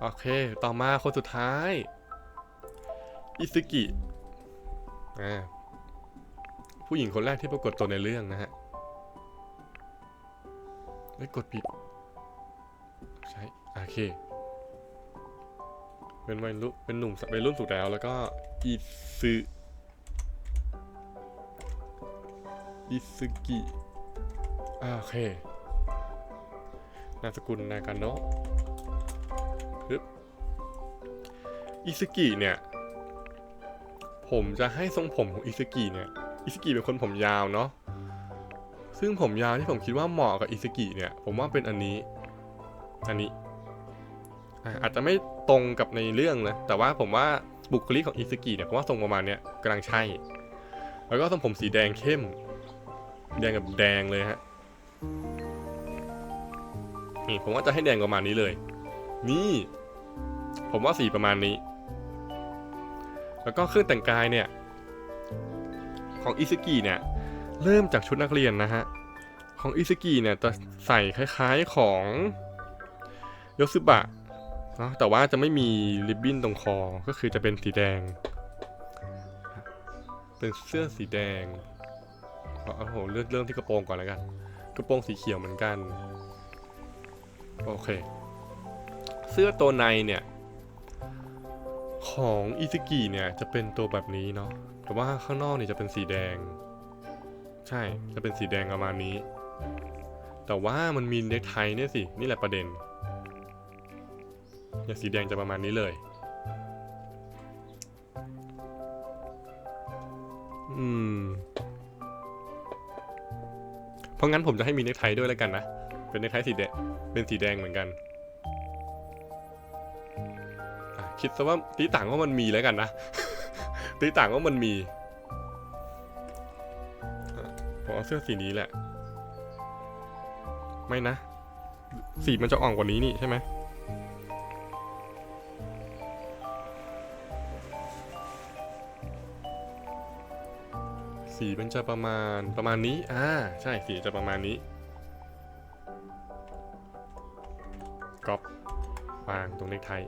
โอเค ต่อมาคนสุดท้าย อิซึกิผู้หญิงคนแรกที่ปรากฏตัวในเรื่องนะฮะไม่กดผิด ใช่โอเค เป็นวัยรุ่นเป็นหนุ่มวัยรุ่นสุดแล้วแล้วก็อิซึอิซึกิโอเคนามสกุลนากาโนะ อิซึกิเนี่ย ผมจะให้ทรงผมของอิซึกิเนี่ย อิซึกิเป็นคนผมยาวเนาะ ซึ่งผมยาวที่ผมคิดว่าเหมาะกับอิซึกิเนี่ย ผมว่าเป็นอันนี้ อันนี้ อาจจะไม่ตรงกับในเรื่องนะ แต่ว่าผมว่าบุคลิกของอิซึกิเนี่ยผมว่าทรงประมาณเนี้ยกำลังใช่ แล้วก็ทรงผมสีแดงเข้ม แดงกับแดงเลยฮะ นี่ผมว่าจะให้แดงประมาณนี้เลย นี่ ผมว่าสีประมาณนี้ แล้วก็เครื่องแต่งกายเนี่ย ของอิซึกิเนี่ย เริ่มจากชุดนักเรียนนะฮะ ของอิซึกิเนี่ยจะใส่คล้ายๆของโยซึบะเนาะแต่ว่าจะไม่มีริบบิ้นตรงคอก็คือจะเป็นสีแดง เป็นเสื้อสีแดงเอาเอาผมเลือกเริ่มที่กระโปรงก่อนแล้วกัน กระโปรงสีเขียวเหมือนกัน โอเค เสื้อตัวในเนี่ย ของอิซึกิเนี่ยจะเป็นตัวแบบนี้เนาะ แต่ว่าข้างนอกเนี่ยจะเป็นสีแดง ใช่ จะเป็นสีแดงประมาณนี้ แต่ว่ามันมีเนคไทเนี่ยสิ นี่แหละประเด็นเนี่ยสีแดงจะประมาณนี้เลย อืม เพราะงั้นผมจะให้มีเนคไทด้วยแล้วกันนะ เป็นเนคไทสีแดง เป็นสีแดงเหมือนกัน คิดซะว่าตีต่างว่ามันมีแล้วกันนะตีต่างว่ามันมีผมเอาเสื้อสีนี้แหละ ไม่นะ สีมันจะอ่อนกว่านี้นี่ใช่ไหมสีมันจะประมาณประมาณนี้ อ่า ใช่ สีจะประมาณนี้ก๊อปวางตรงเน็กไทย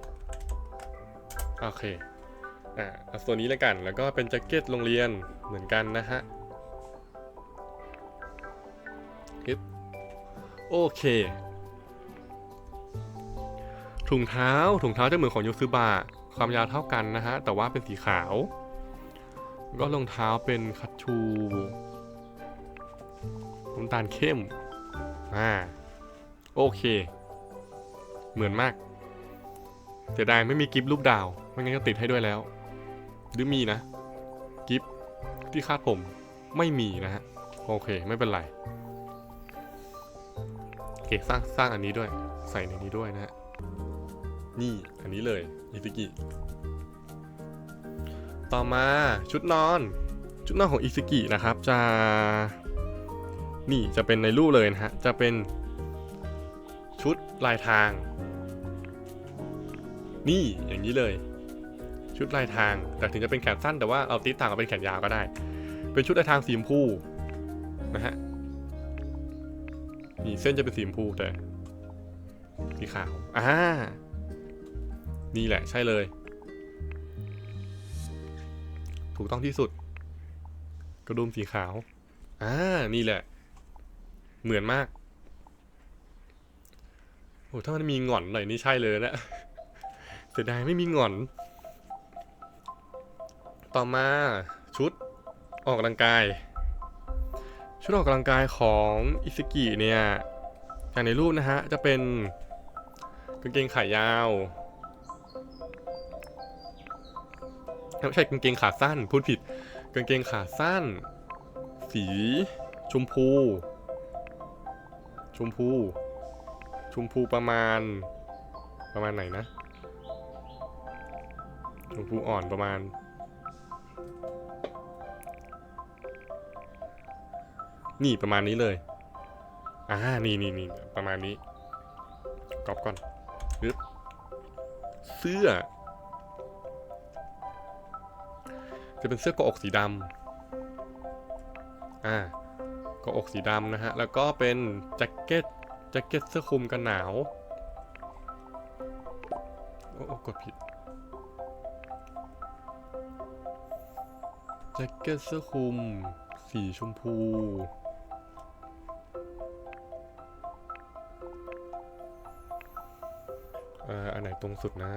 โอเค อ่าเอาตัวนี้แล้วกัน แล้วก็เป็นแจ็คเก็ตโรงเรียนเหมือนกันนะฮะฮึบโอเค ถุงเท้า ถุงเท้าจะเหมือนของยูซึบะ ความยาวเท่ากันนะฮะ แต่ว่าเป็นสีขาว ก็รองเท้าเป็นคัตชูน้ำตาลเข้ม อ่า โอเค เหมือนมาก เสียดายไม่มีกิฟต์รูปดาว ไม่งั้นก็ติดให้ด้วยแล้ว หรือมีนะ กิฟต์ที่คาดผมไม่มีนะฮะ โอเค ไม่เป็นไร โอเค สร้างสร้างอันนี้ด้วย ใส่ในนี้ด้วยนะฮะ นี่ อันนี้เลยอิซิกิ ต่อมาชุดนอน ชุดนอนของอิซิกินะครับ จะ นี่จะเป็นในรูปเลยนะฮะ จะเป็นชุดลายทาง นี่อย่างนี้เลย ชุดลายทางแต่ถึงจะเป็นแขนสั้นแต่ว่าเอาติดต่างกับเป็นแขนยาวก็ได้ เป็นชุดลายทางสีชมพูนะฮะนี่เส้นจะเป็นสีชมพูแต่สีขาวอ่านี่แหละใช่เลย ถูกต้องที่สุด กระดุมสีขาวอ่านี่แหละ เหมือนมากโอ้ถ้ามันมีหง่อนหน่อยนี่ใช่เลยนะ สียดายไม่มีงอน ต่อมาชุดออกกำลังกาย ชุดออกกำลังกายของอิสกิเนี่ยอย่างในรูปนะฮะ จะเป็นกางเกงขายาวไม่ใช่กางเกงขาสั้นพูดผิดกางเกงขาสั้น สีชมพู ชมพู ชมพูประมาณ ประมาณไหนนะ ชมพูอ่อนประมาณ นี่ประมาณนี้เลย อ่า นี่นี่นี่ประมาณนี้กรอบก่อนปึ๊บเสื้อ จะเป็นเสื้อกะอกสีดำอ่ากะอกสีดำนะฮะ แล้วก็เป็นแจ็คเก็ตแจ็คเก็ตเสื้อคลุมกันหนาว โอ้โอ้กดผิด จ็คเก็ตเสื้อคลุม สีชมพู เอ่อ อันไหนตรงสุดนะ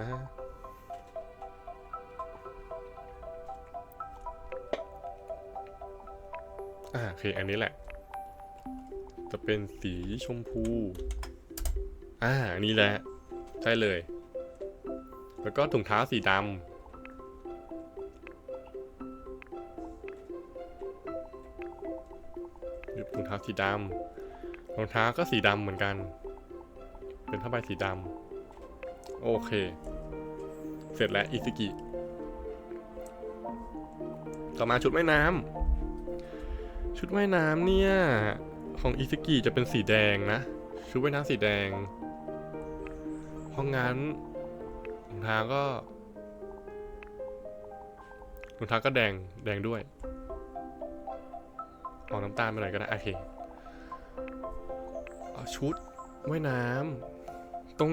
อ่าโอเค อันนี้แหละ จะเป็นสีชมพู อ่านี่แหละ ใช่เลย แล้วก็ถุงเท้าสีดำ ท้าสีดำรองเท้าก็สีดำเหมือนกัน เป็นผ้าใบสีดำโอเค เสร็จแล้วอิซิกิต่อมาชุดว่ายน้ำชุดว่ายน้ำเนี่ย ของอิซิกิจะเป็นสีแดงนะ ชุดว่ายน้ำสีแดง เพราะงั้นรองเท้าก็รองเท้าก็แดงแดงด้วย ออกน้ำตาลไปหน่อยก็ได้โอเคเอาชุดว่ายน้ำตรง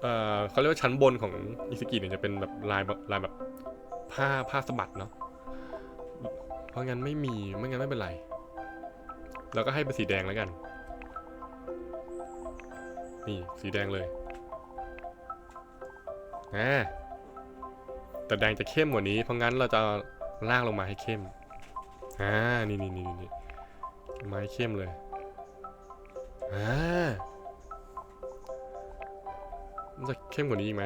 เอ่อเขาเรียกว่าชั้นบนของอิสกิเนี่ยจะเป็นแบบลายแบบลายแบบผ้าผ้าสะบัดเนาะเพราะงั้นไม่มีไม่งั้นไม่เป็นไรเราก็ให้เป็นสีแดงแล้วกัน นี่สีแดงเลยอ่าแต่แดงจะเข้มกว่านี้เพราะงั้นเราจะลากลงมาให้เข้ม อ่า นี่นี่นี่นี่ไม้เข้มเลย อ่าจะเข้มกว่านี้อีกไหม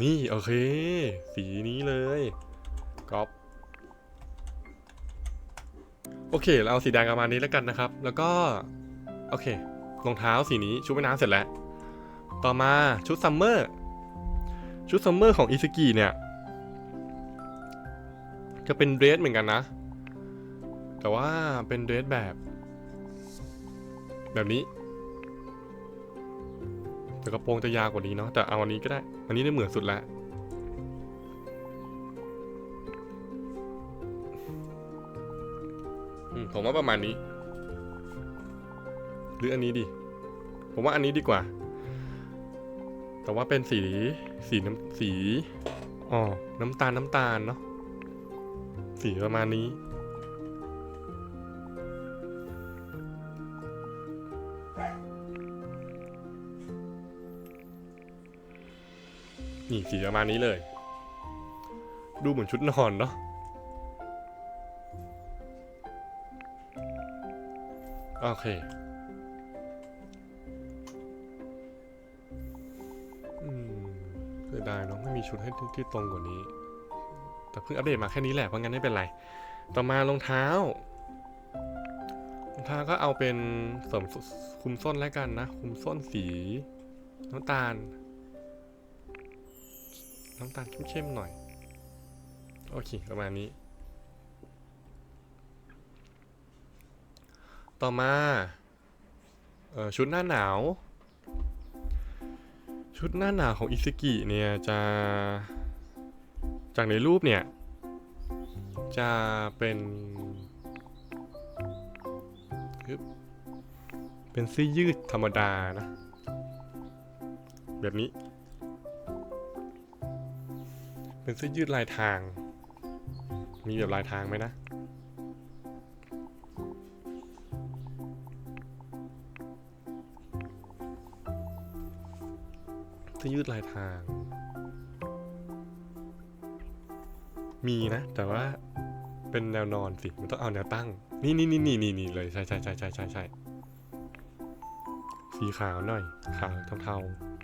นี่โอเค สีนี้เลยก๊อปโอเค เราเอาสีแดงประมาณนี้แล้วกันนะครับ แล้วก็ โอเค รองเท้าสีนี้ชุดว่ายน้ำเสร็จแล้ว ต่อมาชุดซัมเมอร์ ชุดซัมเมอร์ของอิสกิเนี่ย จะเป็นเดรสเหมือนกันนะ แต่ว่าเป็นเดรสแบบ แบบนี้ แต่กระโปรงจะยาวกว่านี้เนาะแต่เอาอันนี้ก็ได้ อันนี้ได้เหมือนสุดแล้วผมว่าประมาณนี้ หรืออันนี้ดิผมว่าอันนี้ดีกว่า แต่ว่าเป็นสีสีน้ำสีอ๋อน้ำตาลน้ำตาลเนาะ สีประมาณนี้ นี่สีประมาณนี้เลย ดูเหมือนชุดนอนเนาะโอเคอืมเสียดายเนาะไม่มีชุดให้ที่ที่ตรงกว่านี้ แต่เพิ่งอัปเดตมาแค่นี้แหละเพราะงั้นไม่เป็นไร ต่อมารองเท้ารองเท้าก็เอาเป็นเสริมคุมส้นแล้วกันนะ คุมส้นสีน้ำตาล น้ำตาลเข้มๆหน่อย โอเคประมาณนี้ ต่อมาออชุดหน้าหนาว ชุดหน้าหนาวของอิสกิเนี่ยจะ จากในรูปเนี่ย จะเป็นเป็นเสื้อยืดธรรมดานะ แบบนี้ เป็นเสื้อยืดลายทาง มีแบบลายทางไหมนะเสื้อยืดลายทาง มีนะ แต่ว่าเป็นแนวนอนสิ มันต้องเอาแนวตั้ง นี่นี่นี่นี่นี่นี่เลยใช่ใช่ใช่ใช่ใช่ใช่สีขาวหน่อย ขาวเทาๆ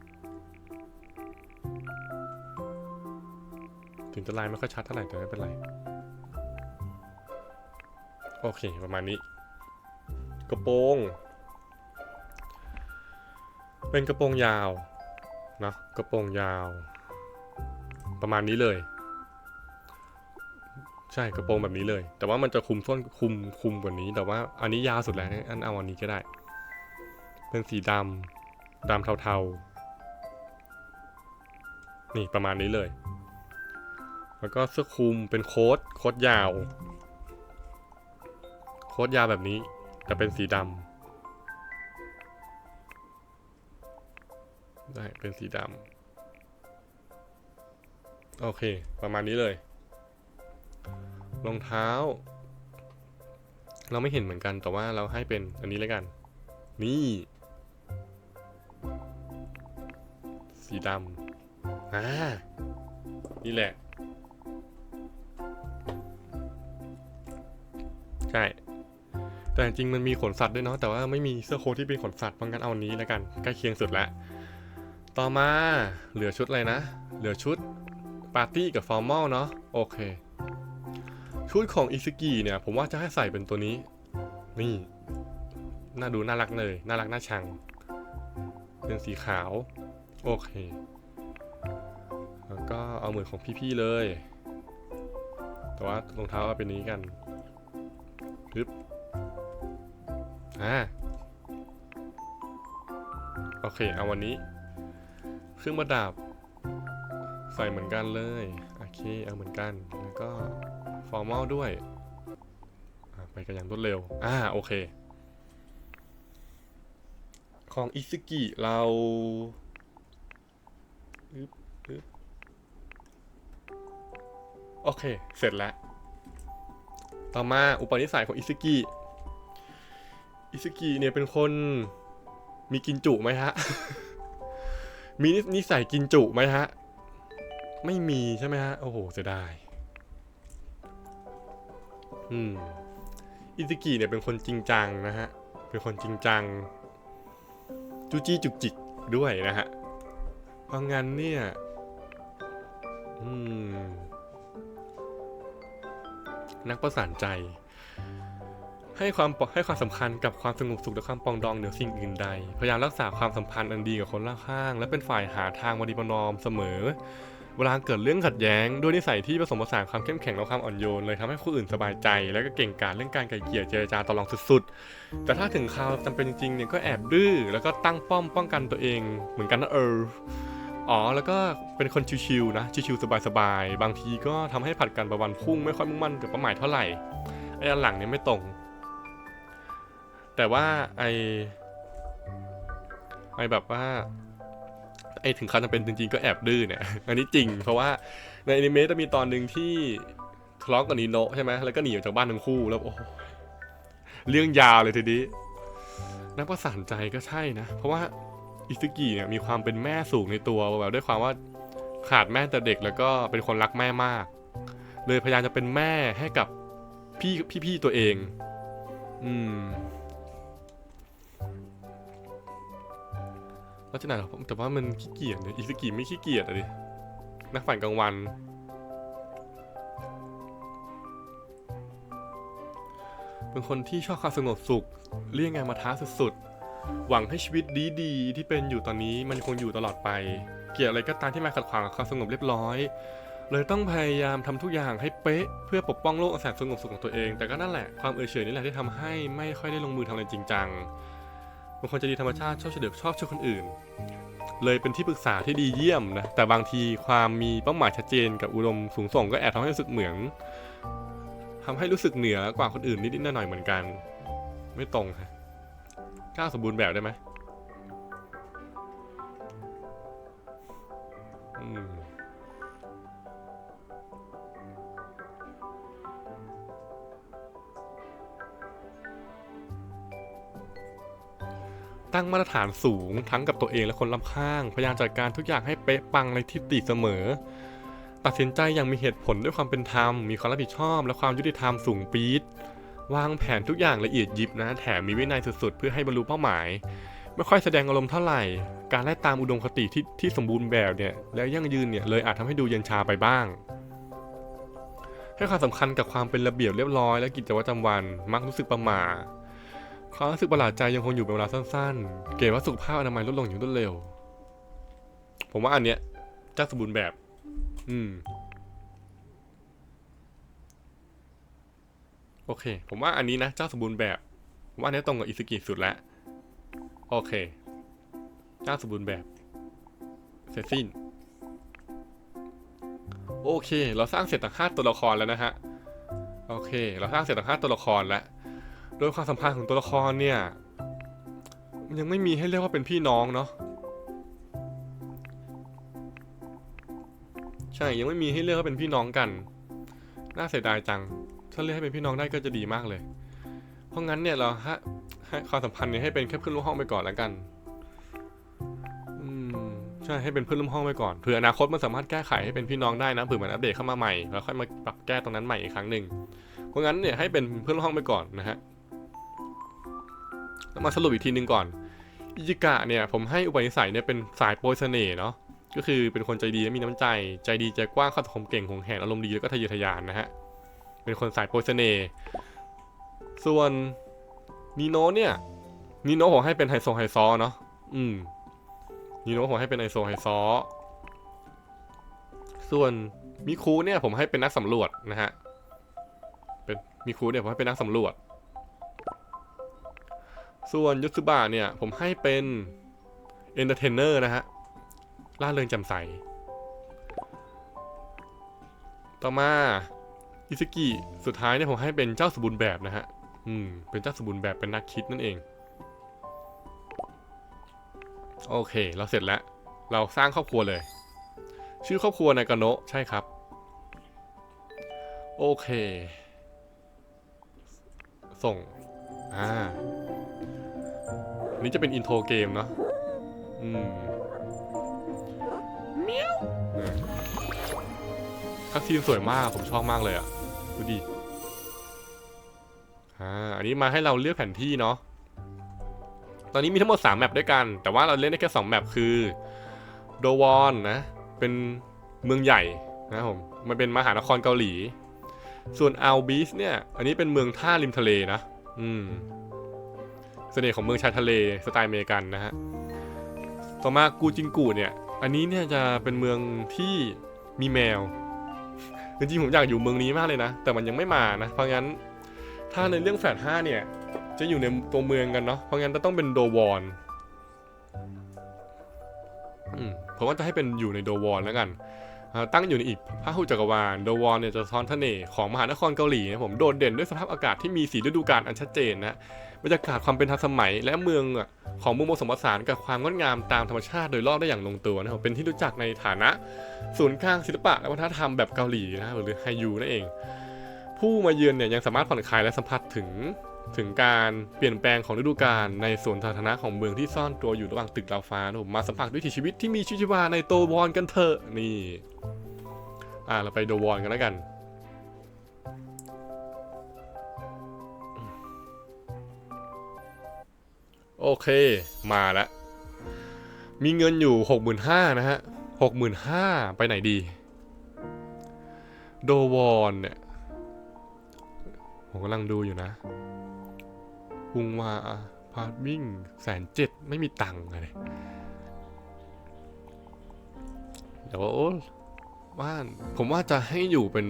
ถึงจะลายไม่ค่อยชัดเท่าไหร่แต่ไม่เป็นไร โอเค ประมาณนี้ กระโปรง เป็นกระโปรงยาว เนะกระโปรงยาว ประมาณนี้เลย ใช่กระโปรงแบบนี้เลย แต่ว่ามันจะคุมส้นคุมคุมกว่านี้ แต่ว่าอันนี้ยาวสุดแล้วอันเอาอันนี้ก็ได้ เป็นสีดำดำเทาๆ นี่ประมาณนี้เลย แล้วก็เสื้อคลุมเป็นโค้ทโค้ทยาว โค้ทยาวแบบนี้ แต่เป็นสีดำได้เป็นสีดำโอเค ประมาณนี้เลย รองเท้า เราไม่เห็นเหมือนกันแต่ว่าเราให้เป็นอันนี้แล้วกัน นี่ สีดำอ่านี่แหละ ใช่ แต่จริงมันมีขนสัตว์ด้วยเนาะแต่ว่าไม่มีเสื้อโค้ทที่เป็นขนสัตว์เพราะงั้นเอาอันนี้แล้วกันใกล้เคียงสุดแล้วต่อมาเหลือชุดอะไรนะ เหลือชุดปาร์ตี้กับฟอร์มอลเนาะโอเค ชุดของอิซึกิเนี่ย ผมว่าจะให้ใส่เป็นตัวนี้ นี่ น่าดูน่ารักเลย น่ารักน่าชัง เป็นสีขาว โอเค แล้วก็เอาเหมือนของพี่ๆเลย แต่ว่ารองเท้าเอาเป็นนี้กันปึ๊บอ่าโอเค เอาวันนี้ เครื่องประดับ ใส่เหมือนกันเลย โอเค เอาเหมือนกัน แล้วก็ ฟอร์มอลด้วย ไปกันอย่างรวดเร็ว อ่า โอเค ของอิซึกิเราโอเค เสร็จแล้ว ต่อมาอุปนิสัยของอิซึกิ อิซึกิเนี่ยเป็นคนมีกินจุไหมฮะ มีนิสัยกินจุไหมฮะ ไม่มีใช่ไหมฮะ โอ้โห เสียดาย อืมอิซึกิเนี่ยเป็นคนจริงจังนะฮะ เป็นคนจริงจัง จูจี้จุกจิกด้วยนะฮะ เพราะงั้นเนี่ย อืม นักประสานใจ ให้ความให้ความสำคัญกับความสงบสุขและความปองดองเหนือสิ่งอื่นใด พยายามรักษาความสัมพันธ์อันดีกับคนรอบข้าง และเป็นฝ่ายหาทางมาดีประนอมเสมอ เวลาเกิดเรื่องขัดแย้งด้วยนิสัยที่ผสมผสานความเข้มแข็งและความอ่อนโยนเลยทำให้ผู้อื่นสบายใจ และก็เก่งกาจเรื่องการไกลเกลี่ยเจรจาต่อรองสุดๆ แต่ถ้าถึงคราวจำเป็นจริงๆเนี่ยก็แอบดื้อแล้วก็ตั้งป้อมป้องกันตัวเองเหมือนกันนะเอออ๋อแล้วก็เป็นคนชิวๆนะชิวๆสบายๆบางทีก็ทำให้ผัดกันประวันพุ่งไม่ค่อยมุ่งมั่นกับเป้าหมายเท่าไหร่ไอ้อันหลังเนี่ยไม่ตรง แต่ว่าไอ้ไอ้แบบว่า ไอถึงเขั้นจะเป็นจริงๆก็แอบดื้อเนี่ย อันนี้จริง เพราะว่าในอนิเมะจะมีตอนหนึ่งที่ทะเลาะกับนิโนะใช่ไหมแล้วก็หนีออกจากบ้านทั้งคู่แล้วโอ้โหเรื่องยาวเลยทีนี้นักประสานใจก็ใช่นะ เพราะว่าอิซึกิเนี่ยมีความเป็นแม่สูงในตัวแบบด้วยความว่าขาดแม่แต่เด็กแล้วก็เป็นคนรักแม่มาก เลยพยายามจะเป็นแม่ให้กับพี่พี่ๆตัวเอง อืม แล้วจะไหนหรอผมแต่ว่ามันขี้เกียจเนี่ยอิซึกิไม่ขี้เกียจอะดินักฝันกลางวัน เป็นคนที่ชอบความสงบสุขเลี่ยงงานมาท้าสุดๆ หวังให้ชีวิตดีๆ ที่เป็นอยู่ตอนนี้มันคงอยู่ตลอดไป เกี่ยวอะไรก็ตามที่มาขัดขวางกับความสงบเรียบร้อย เลยต้องพยายามทำทุกอย่างให้เป๊ะ เพื่อปกป้องโลกอันแสนสงบสุขของตัวเอง แต่ก็นั่นแหละความเอื่อเฉยนี่แหละที่ทำให้ไม่ค่อยได้ลงมือทำอะไรจริงจัง บางคนจะดีธรรมชาติชอบเฉลียวชอบช่วยคนอื่น เลยเป็นที่ปรึกษาที่ดีเยี่ยมนะ แต่บางทีความมีเป้าหมายชัดเจนกับอุดมสูงส่งก็แอบทำให้รู้สึกเหมือนทำให้รู้สึกเหนือกว่าคนอื่นนิดๆหน่อยๆเหมือนกัน ไม่ตรงฮะก้าวสมบูรณ์แบบได้ไหม ตั้งมาตรฐานสูงทั้งกับตัวเองและคนรอบข้าง พยายามจัดการทุกอย่างให้เป๊ะปังในทิศติเสมอ ตัดสินใจอย่างมีเหตุผลด้วยความเป็นธรรม มีความรับผิดชอบ และความยุติธรรมสูงปี๊ด วางแผนทุกอย่างละเอียดยิบนะ แถมมีวินัยสุดๆ เพื่อให้บรรลุเป้าหมาย ไม่ค่อยแสดงอารมณ์เท่าไหร่ การไล่ตามอุดมคติที่ที่สมบูรณ์แบบเนี่ย แล้วยั่งยืนเนี่ย เลยอาจทำให้ดูเย็นชาไปบ้างให้ความสำคัญกับความเป็นระเบียบเรียบร้อยและกิจวัตรประจำวัน มักรู้สึกประหม่า ความรู้สึกประหลาดใจยังคงอยู่เป็นเวลาสั้นๆ เกรดว่าสุขภาพอนามัยลดลงอย่างรวดเร็ว ผมว่าอันเนี้ยจะสมบูรณ์แบบ อืม โอเค ผมว่าอันนี้นะ เจ้าสมบูรณ์แบบ ผมว่าอันนี้ตรงกับอิสกิสุดแล้ว โอเค เจ้าสมบูรณ์แบบ เสร็จสิ้น โอเค เราสร้างเสร็จตั้งห้าตัวละครแล้วนะฮะ โอเค เราสร้างเสร็จตั้งห้าตัวละครแล้ว โดยความสัมพันธ์ของตัวละครเนี่ยยังไม่มีให้เรียกว่าเป็นพี่น้องเนาะอช่ยังไม่มีให้เลือกว่าเป็นพี่น้องกัน น่าเสียดายจัง ถ้าเลือกให้เป็นพี่น้องได้ก็จะดีมากเลย เพราะงั้นเนี่ยเราให้ให้ความสัมพันธ์เนี่ยให้เป็นแค่เพื่อนร่วมห้องไปก่อนแล้วกันอืมใช่ให้เป็นเพื่อนร่วมห้องไปก่อนเผื่ออนาคตมันสามารถแก้ไขให้เป็นพี่น้องได้นะเผื่อมันอัปเดตเข้ามาใหม่แล้วค่อยมาปรับแก้ตรงนั้นใหม่อีกครั้งหนึ่งเพราะงั้นเนี่ยให้เป็นเพื่อนร่วมห้องไปก่อนนะฮะ แล้วมาสรุปอีกทีหนึงก่อน อิจิกะเนี่ยผมให้อุปนิสัยเนี่ยเป็นสายโปรยเสน่ห์เนาะ ก็คือเป็นคนใจดีและมีน้ำใจ ใจดีใจกว้างเข้าสังคมเก่งหงแหนอารมณ์ดีแล้วก็ทะเยอทะยานนะฮะ เป็นคนสายโปรยเสน่ห์ ส่วนนีโนเนี่ยนีโนผมให้เป็นไฮโซไฮซอเนาะ อืมนีโนผมให้เป็นไฮโซไฮซอ ส่วนมิคูเนี่ยผมให้เป็นนักสำรวจนะฮะ เป็นมิคูเนี่ยผมให้เป็นนักสำรวจ ส่วนยุสึบะเนี่ย ผมให้เป็นเอนเตอร์เทนเนอร์นะฮะล่าเริงแจ่มใส ต่อมาอิซึกิสุดท้ายเนี่ยผมให้เป็นเจ้าสมบูรณ์แบบนะฮะ อืม เป็นเจ้าสมบูรณ์แบบเป็นนักคิดนั่นเอง โอเค เราเสร็จแล้ว เราสร้างครอบครัวเลย ชื่อครอบครัวนากโนะใช่ครับ โอเค ส่ง อ่า นนี้จะเป็นอินโทรเกมเนาะอืมเมียวคัสซีนสวยมากผมชอบมากเลยอะ่ะดูดิอ่าอันนี้มาให้เราเลือกแผนที่เนาะตอนนี้มีทั้งหมด 3 แมปด้วยกัน แต่ว่าเราเล่นได้แค่ 2 แมปคือโดวอนนะ เป็นเมืองใหญ่นะครับผม มันเป็นมหานครเกาหลี ส่วนอัลบีสเนี่ย อันนี้เป็นเมืองท่าริมทะเลนะ อืม เสน่ห์ของเมืองชายทะเลสไตล์อเมริกันนะฮะ ต่อมากูจินกูเนี่ย อันนี้เนี่ยจะเป็นเมืองที่มีแมว จริงๆผมอยากอยู่เมืองนี้มากเลยนะ แต่มันยังไม่มานะ เพราะงั้นถ้าในเรื่องแฟดห้าเนี่ย จะอยู่ในตัวเมืองกันเนาะ เพราะงั้นจะต้องเป็นโดวอนอผมว่าจะให้เป็นอยู่ในโดวอนแล้วกัน ตั้งอยู่ในอีกพระหุจักรวาล โดวอนเนี่ยจะซ้อนทะเนของมหานครเกาหลีนะผม โดดเด่นด้วยสภาพอากาศที่มีสีฤดูกาลอันชัดเจนนะ บรรยากาศความเป็นทันสมัย และเมืองของเมืองผสมผสานกับความงดงามตามธรรมชาติโดยรอบได้อย่างลงตัวนะครับเป็นที่รู้จักในฐานะ ศูนย์กลางศิลปะและวัฒนธรรมแบบเกาหลีนะหรือไฮยูนั่นเอง ผู้มาเยือนเนี่ยยังสามารถผ่อนคลายและสัมผัสถึงถึงการเปลี่ยนแปลงของฤดูกาลในสวนสาธารณะของเมืองที่ซ่อนตัวอยู่ระหว่างตึกดาวฟ้านะผมมาสัมผัสวิถีชีวิตที่มีชีวิตชีวาในโตวอนกันเถอะนี่ อ่าเราไปโดวอนกันแล้วกัน โอเค มาแล้ว มีเงินอยู่หกหมื่นห้านะฮะหกหมื่นห้าไปไหนดี โดวอนเนี่ย ผมกำลังดูอยู่นะพุงมาพาร์ทวิ่งแสนเจ็ดไม่มีตังค์อะไรเดี๋ยวบ้านผมว่าจะให้อยู่เป็น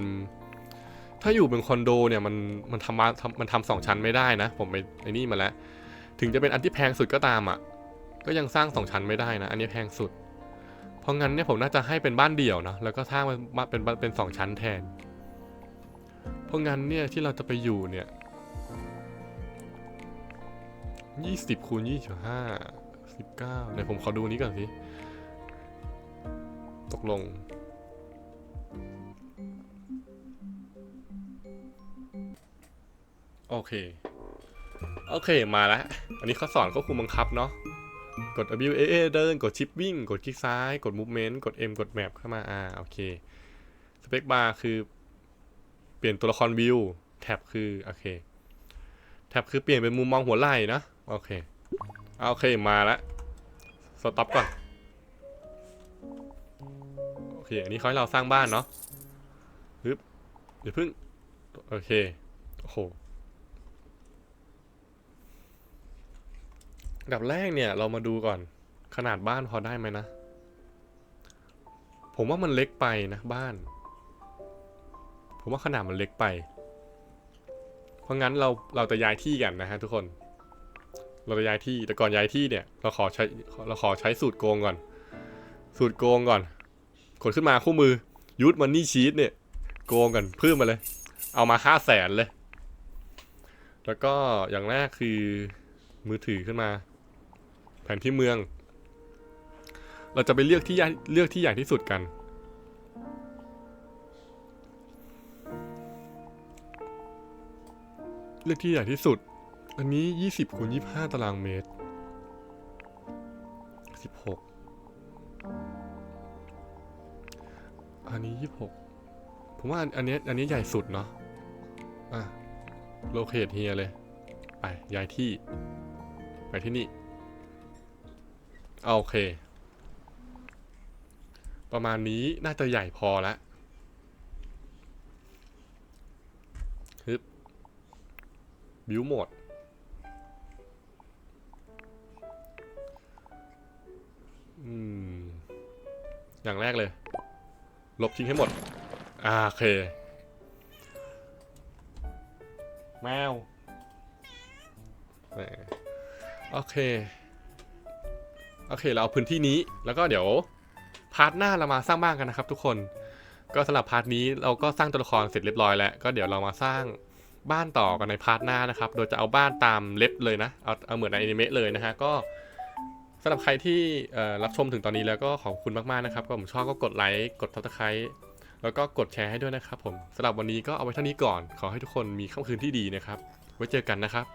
ถ้าอยู่เป็นคอนโดเนี่ย มันมันทำมาทำมันทำสองชั้นไม่ได้นะ ผมไปไอ้นี่มาแล้ว ถึงจะเป็นอันที่แพงสุดก็ตามอะ ก็ยังสร้างสองชั้นไม่ได้นะ อันนี้แพงสุด เพราะงั้นเนี่ยผมน่าจะให้เป็นบ้านเดี่ยวนะ แล้วก็สร้างมันเป็นเป็นเป็นสองชั้นแทน เพราะงั้นเนี่ยที่เราจะไปอยู่เนี่ยยี่สิบคูณยี่สิบห้าสิบเก้าเดี๋ยวผมขอดูนี้ก่อนสิ ตกลงโอเค โอเค มาแล้ว อันนี้เขาสอนควบคุมบังคับเนาะ กด W A A เดิน กดชิปวิ่ง กดคลิกซ้าย กด movement กด M กด map เข้ามา อ่า โอเค สเปคบาร์คือ เปลี่ยนตัวละครวิว แท็บคือ โอเค แท็บคือเปลี่ยนเป็นมุมมองหัวไหล่นะ โอเคอ่าโอเค มาล้วสต็อปก่อน โอเค อันนี้เขาให้เราสร้างบ้านเนาะฮึบเดี๋ยวพึ่ง โอเค โอ้โห อัน ดับแรกเนี่ยเรามาดูก่อน ขนาดบ้านพอได้ไหมนะ ผมว่ามันเล็กไปนะบ้าน ผมว่าขนาดมันเล็กไป เพราะงั้นเราเราจะย้ายที่กันนะฮะทุกคน เราจะย้ายที่แต่ก่อนย้ายที่เนี่ย เราขอใช้เราขอใช้สูตรโกงก่อน สูตรโกงก่อนกดขึ้นมาคู่มือยูทมันนี่ชีตเนี่ยโกงกันเพิ่มมาเลย เอามาห้าแสนเลย แล้วก็อย่างแรกคือมือถือขึ้นมา นที่เมือง เราจะไปเลือกที่เลือกที่ใหญ่ที่สุดกัน เลือกที่ใหญ่ที่สุด อันนี้ 20คูณ25 ตารางเมตร 16 อันนี้ 26 ผมว่าอันนี้อันนี้ใหญ่สุดเนาะ อะ โลเคทเฮียเลย ไปย้ายที่ ไปที่นี่ โอเค ประมาณนี้น่าจะใหญ่พอแล้วฮึบบิวโหมด อืม อย่างแรกเลย ลบทิ้งให้หมด อ่าโอเค แมวโอเค โอเค เราเอาพื้นที่นี้ แล้วก็เดี๋ยวพาร์ทหน้าเรามาสร้างบ้านกันนะครับ ทุกคน ก็สำหรับพาร์ทนี้เราก็สร้างตัวละครเสร็จเรียบร้อยแล้ว ก็เดี๋ยวเรามาสร้างบ้านต่อกันในพาร์ทหน้านะครับ โดยจะเอาบ้านตามเล็บเลยนะ เอาเอาเหมือนในอนิเมะเลยนะฮะ ก็สำหรับใครที่รับชมถึงตอนนี้แล้วก็ขอบคุณมากๆนะครับ ก็ผมชอบก็กดไลค์ กด subscribe แล้วก็กดแชร์ให้ด้วยนะครับผมสำหรับวันนี้ก็เอาไว้เท่านี้ก่อน ขอให้ทุกคนมีค่ำคืนที่ดีนะครับ ไว้เจอกันนะครับ